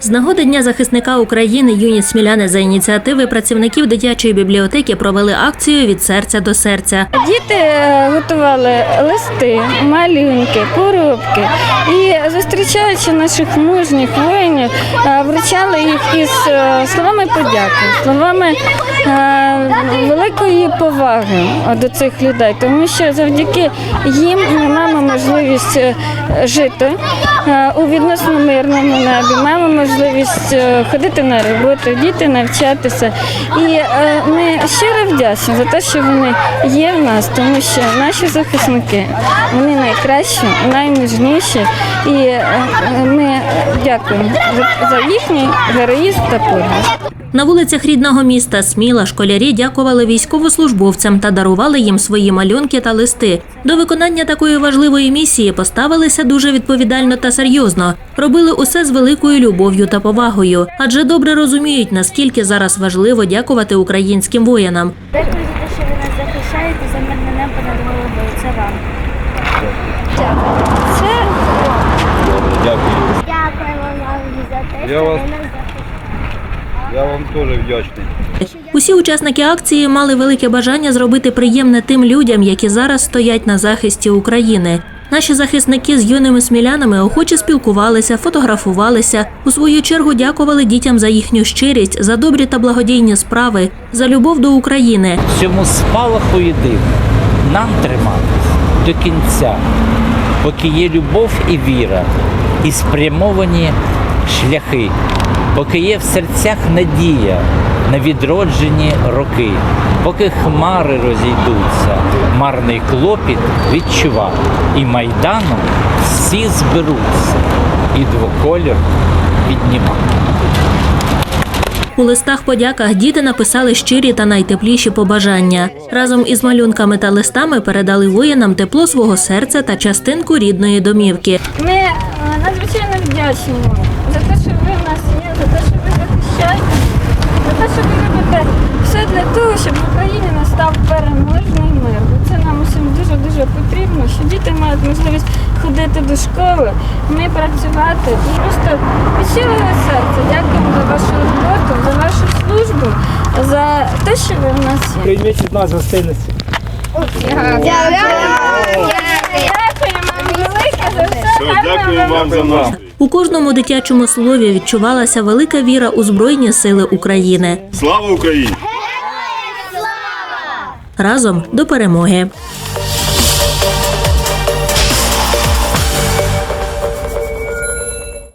З нагоди Дня захисника України юні сміляни за ініціативи працівників дитячої бібліотеки провели акцію від серця до серця. Діти е, готували листи, малюнки, коробки. І зустрічаючи наших мужніх воїнів, е, вручали їх із е, словами подяки, словами великої поваги до цих людей, тому що завдяки їм ми маємо можливість жити у відносно мирному небі, маємо можливість е, ходити на роботу, діти навчатися. І е, ми щиро вдячні за те, що вони є в нас, тому що наші захисники вони найкращі, наймужніші, і е, ми дякуємо за їхній героїзм та подвиг. На вулицях рідного міста Сміла школярі дякували військовослужбовцям та дарували їм свої малюнки та листи. До виконання такої важливої місії поставилися дуже відповідально та серйозно. Робили усе з великою любов'ю та повагою, адже добре розуміють, наскільки зараз важливо дякувати українським воїнам. Дякую за те, що ви нас захищаєте за мирне небо над головою. Це вам. Це Дякую. Дякуємо вам за те, що ви нас захищаєте. Я вам теж вдячний. Усі учасники акції мали велике бажання зробити приємне тим людям, які зараз стоять на захисті України. Наші захисники з юними смілянами охоче спілкувалися, фотографувалися. У свою чергу дякували дітям за їхню щирість, за добрі та благодійні справи, за любов до України. цьому спалаху єдине нам триматись до кінця, поки є любов і віра, і спрямовані шляхи, поки є в серцях надія на відроджені роки, поки хмари розійдуться, марний клопіт відчува, і майданом всі зберуться, і двоколір підніма. У листах подяках діти написали щирі та найтепліші побажання. Разом із малюнками та листами передали воїнам тепло свого серця та частинку рідної домівки. ми вдячні вам за те, що ви в нас є, за те, що ви захищаєте, за те, що ви робите все для того, щоб в Україні настав переможний мир. Це нам усім дуже дуже потрібно, що діти мають можливість ходити до школи, ми працювати. І просто від щирого серця дякуємо за вашу роботу, за вашу службу, за те, що ви в нас є. Прийміть від нас гостинності. Дякуємо вам велике за все. Дякую вам за нас. У кожному дитячому слові відчувалася велика віра у Збройні Сили України. Слава Україні! Разом до перемоги.